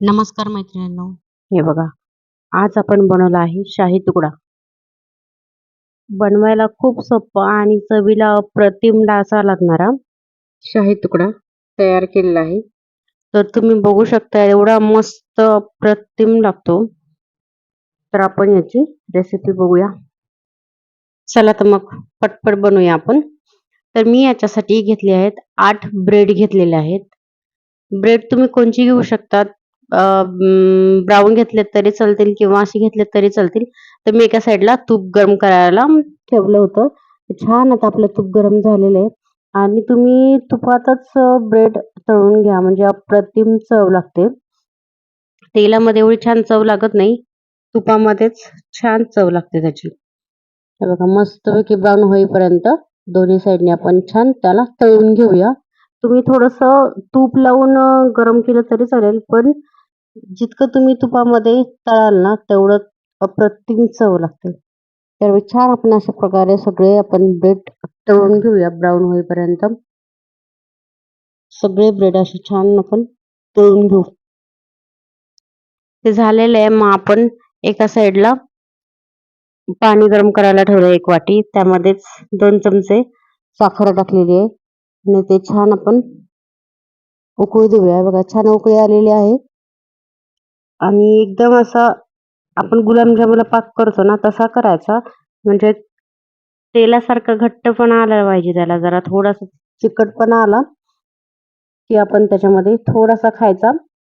नमस्कार मैत्रिणींनो. हे बघा आज आपण बनवला आहे शाही तुकडा. बनवायला खूप सोपा आणि चवीला अप्रतिम असा लागणारा शाही तुकडा तयार केलेला आहे. तर तुम्ही बघू शकता एवढा मस्त अप्रतिम लागतो. तर आपण याची रेसिपी बघूया. चला तर मग पटपट बनवूया आपण. तर मी याच्यासाठी घेतले आहेत आठ ब्रेड घेतलेले आहेत. ब्रेड तुम्ही कोणची घेऊ शकतात? ब्राऊन घेतलेत तरी चालतील किंवा असे घेतलेत तरी चालतील. तर मी एका साईडला तूप गरम करायला ठेवलं होतं. छान आता आपलं तूप गरम झालेलं आहे. आणि तुम्ही तुपातच ब्रेड तळून घ्या. म्हणजे अप्रतिम चव लागते. तेलामध्ये एवढी छान चव लागत नाही. तुपामध्येच छान चव लागते त्याची. हे बघा मस्तपैकी ब्राऊन होईपर्यंत दोन्ही साईडने आपण छान त्याला तळून घेऊया. तुम्ही थोडस तूप लावून गरम केलं तरी चालेल. पण जितकं तुम्ही तुपामध्ये तळाल ना तेवढं अप्रतिम चव लागते. त्यावेळी छान आपण अशा प्रकारे सगळे आपण ब्रेड तळून घेऊया ब्राऊन होईपर्यंत. सगळे ब्रेड असे छान आपण तळून घेऊ. ते झालेले आहे मग आपण एका साईडला पाणी गरम करायला ठेवलं एक वाटी. त्यामध्येच दोन चमचे साखर टाकलेली आहे. आणि ते छान आपण उकळू देऊया. बघा छान उकळी आलेली आहे. आणि एकदम असा आपण गुलाबजामुनला पाक करतो ना तसा करायचा. म्हणजे तेलासारखा घट्टपणा आला पाहिजे त्याला जरा थोडासा चिकटपणा आला की आपण त्याच्यामध्ये थोडासा खायचा.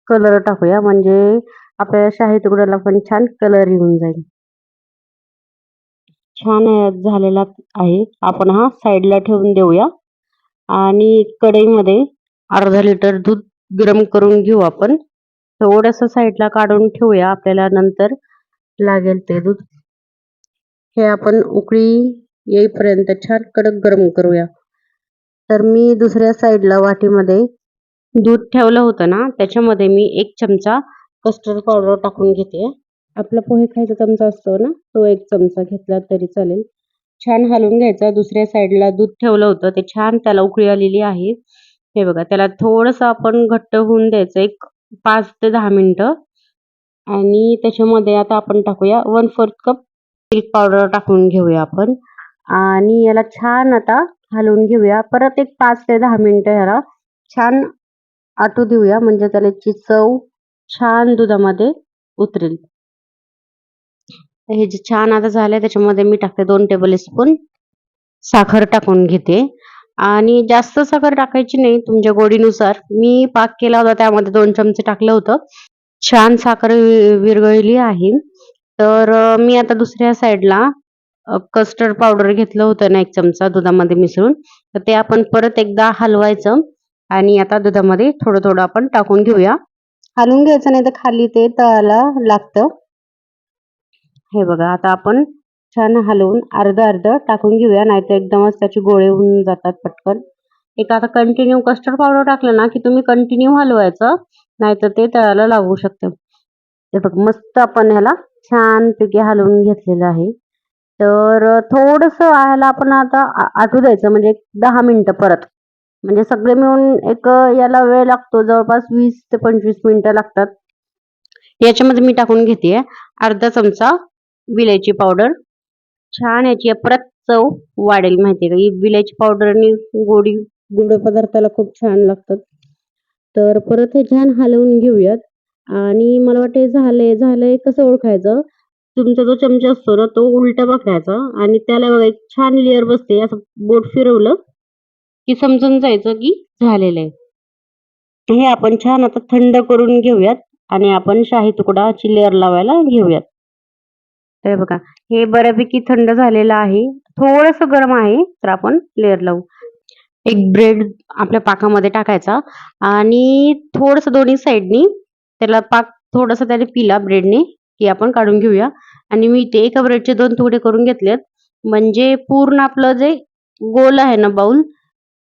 कलर टाकूया म्हणजे आपल्या शाही तुकड्याला पण छान कलर येऊन जाईल. छान झालेला आहे. आपण हा साईडला ठेवून देऊया. आणि कढईमध्ये अर्धा लिटर दूध गरम करून घेऊ आपण. थोडस साईडला काढून ठेवूया आपल्याला नंतर लागेल ते दूध. हे आपण उकळी येईपर्यंत छान कडक गरम करूया. तर मी दुसऱ्या साईडला वाटीमध्ये दूध ठेवलं होतं ना त्याच्यामध्ये मी एक चमचा कस्टर्ड पावडर टाकून घेते. आपला पोहे खायचा चमचा असतो ना तो एक चमचा घेतला तरी चालेल. छान हलवून घ्यायचा दुसऱ्या साईडला दूध ठेवलं होतं ते छान त्याला उकळी आलेली आहे. हे बघा त्याला थोडस आपण घट्ट होऊन द्यायचं एक पाच ते दहा मिनटं. आणि त्याच्यामध्ये आता आपण टाकूया one fourth cup milk powder टाकून घेऊया आपण. आणि याला छान आता हलवून घेऊया. परत एक पाच ते दहा मिनटं ह्याला छान आटू देऊया. म्हणजे त्याची चव छान दुधामध्ये उतरेल. हे जे छान आता झालं त्याच्यामध्ये मी टाकते दोन टेबल स्पून साखर टाकून घेते. आणि जास्त साखर टाकायची नाही तुमच्या गोडीनुसार. मी पाक केला होता त्यामध्ये दोन चमचे टाकलं होतं. छान साखर विरघळली आहे. तर मी आता दुसऱ्या साईडला कस्टर्ड पावडर घेतलं होतं ना एक चमचा दुधामध्ये मिसळून. तर ते आपण परत एकदा हलवायचं आणि आता दुधामध्ये थोडं थोडं आपण टाकून घेऊया. हलवून घ्यायचं नाही तर खाली ते तळाला लागतं. हे बघा आता आपण छान हलवून अर्धं अर्धं टाकून घेऊया नाहीतर एकदमच त्याचे गोळे होऊन जातात पटकन. एक आता कंटिन्यू कस्टर्ड पावडर टाकलं ना की तुम्ही कंटिन्यू हलवायचं नाहीतर ते तळाला लागू शकते. हे बघ मस्त आपण ह्याला छानपैकी हलवून घेतलेलं आहे. तर थोडस ह्याला आपण आता आटू द्यायचं म्हणजे दहा मिनटं परत. म्हणजे सगळे मिळून एक याला वेळ लागतो जवळपास वीस ते पंचवीस मिनिटं लागतात. याच्यामध्ये मी टाकून घेते अर्धा चमचा विलायची पावडर छान याची अप्रत चव वाढेल माहिती का? ही विलेज पावडरनी गोडी गोड पदार्थाला खूप छान लागतात. तर परत हे छान हलवून घेऊयात. आणि मला वाटते झालंय झालंय कसं ओळखायचं? तुमचा जो चमचा असतो ना तो उलटा बघायचा. आणि त्याला बघा एक छान लेअर बसते. असं बोट फिरवलं की समजून जायचं की झालेलं आहे. हे आपण छान आता थंड करून घेऊयात. आणि आपण शाही तुकडाची लेअर लावायला घेऊयात. तर बघा हे बऱ्यापैकी थंड झालेलं आहे. थोडस गरम आहे तर आपण लेअर लावू. एक ब्रेड आपल्या पाकामध्ये टाकायचा आणि थोडस दोन्ही साईडनी त्याला पाक थोडस त्याने पिला ब्रेडने की आपण काढून घेऊया. आणि मी ते एका ब्रेडचे दोन तुकडे करून घेतलेत. म्हणजे पूर्ण आपलं जे गोल आहे ना बाउल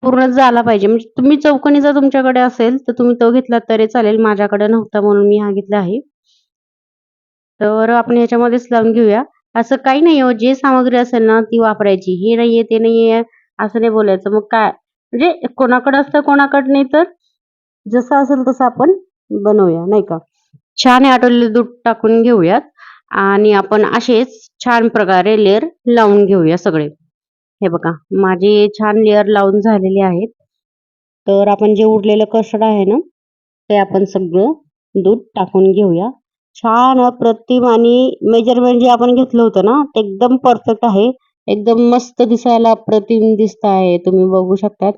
पूर्ण झाला पाहिजे. म्हणजे तुम्ही चौकणी जर तुमच्याकडे असेल तर तुम्ही तो घेतला तरी चालेल. माझ्याकडे नव्हता म्हणून मी हा घेतला आहे. तर आपण ह्याच्यामध्येच लावून घेऊया. असं काही नाही हो. जे सामग्री असेल ना ती वापरायची. हे नाहीये ते नाहीये असं नाही बोलायचं. मग काय? म्हणजे कोणाकडे असतं कोणाकडे नाही तर जसं असेल तसं आपण बनवूया नाही का? छान आहे आटवलेलं दूध टाकून घेऊयात आणि आपण असेच छान प्रकारे लेअर लावून घेऊया सगळे. हे बघा माझे छान लेअर लावून झालेले आहेत. तर आपण जे उरलेलं कस्टर्ड आहे ना ते आपण सगळं दूध टाकून घेऊया. छान अप्रतिम आणि मेजरमेंट जे आपण घेतलं होतं ना ते एकदम परफेक्ट आहे. एकदम मस्त दिसायला अप्रतिम दिसत आहे तुम्ही बघू शकतात.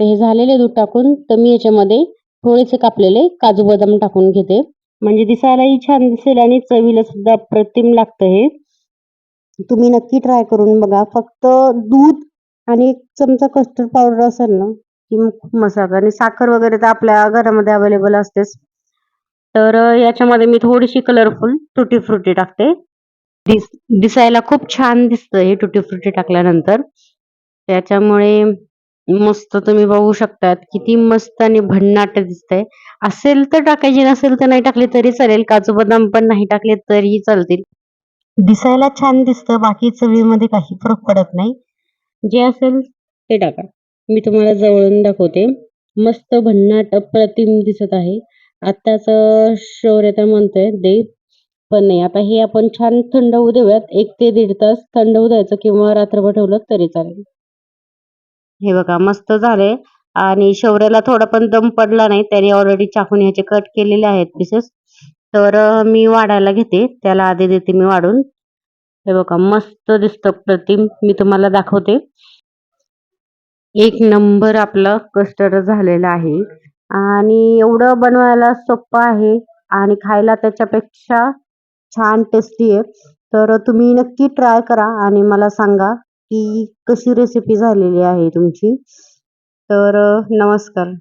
हे झालेले दूध टाकून तर मी याच्यामध्ये थोडेसे कापलेले काजू बदाम टाकून घेते. म्हणजे दिसायलाही छान दिसेल आणि चवीला सुद्धा अप्रतिम लागतं हे. तुम्ही नक्की ट्राय करून बघा. फक्त दूध आणि एक चमचा कस्टर्ड पावडर असेल ना की खूप मस्त आणि साखर वगैरे तर आपल्या घरामध्ये अवेलेबल असतेच. तर याच्यामध्ये मी थोडीशी कलरफुल तुटी फ्रुटी टाकते. दिस दिसायला खूप छान दिसतं हे टुटी फ्रुटी टाकल्यानंतर. त्याच्यामुळे मस्त तुम्ही बघू शकतात. किती मस्त आणि भन्नाट दिसतंय. असेल तर टाकायची नसेल तर नाही टाकले तरी चालेल. काजू बदाम पण नाही टाकले तरीही चालतील. दिसायला छान दिसतं. बाकी चवीमध्ये काही फरक पडत नाही. जे असेल ते टाका. मी तुम्हाला जवळून दाखवते. मस्त भन्नाट अप्रतिम दिसत आहे. आत्ताच शौर्य तर म्हणतोय दे पण नाही आता हे आपण छान थंड होऊ देऊयात. एक ते दीड तास थंड होऊ द्यायचं किंवा रात्रभर ठेवलं तरी चालेल. हे बघा मस्त झाले आणि शौर्याला थोडा पण दम पडला नाही. त्याने ऑलरेडी चाकून ह्याचे कट केलेले आहेत पीसेस तर मी वाढायला घेते. त्याला आधी देते मी वाढून. हे बघा मस्त दिसतं प्रतिम. मी तुम्हाला दाखवते. एक नंबर आपलं कस्टर्ड झालेला आहे. आणि एवढं बनवायला सोपं आहे आणि खायला त्याच्यापेक्षा छान टेस्टी आहे. तर तुम्ही नक्की ट्राय करा आणि मला सांगा की कशी रेसिपी झालेली आहे तुमची. तर नमस्कार.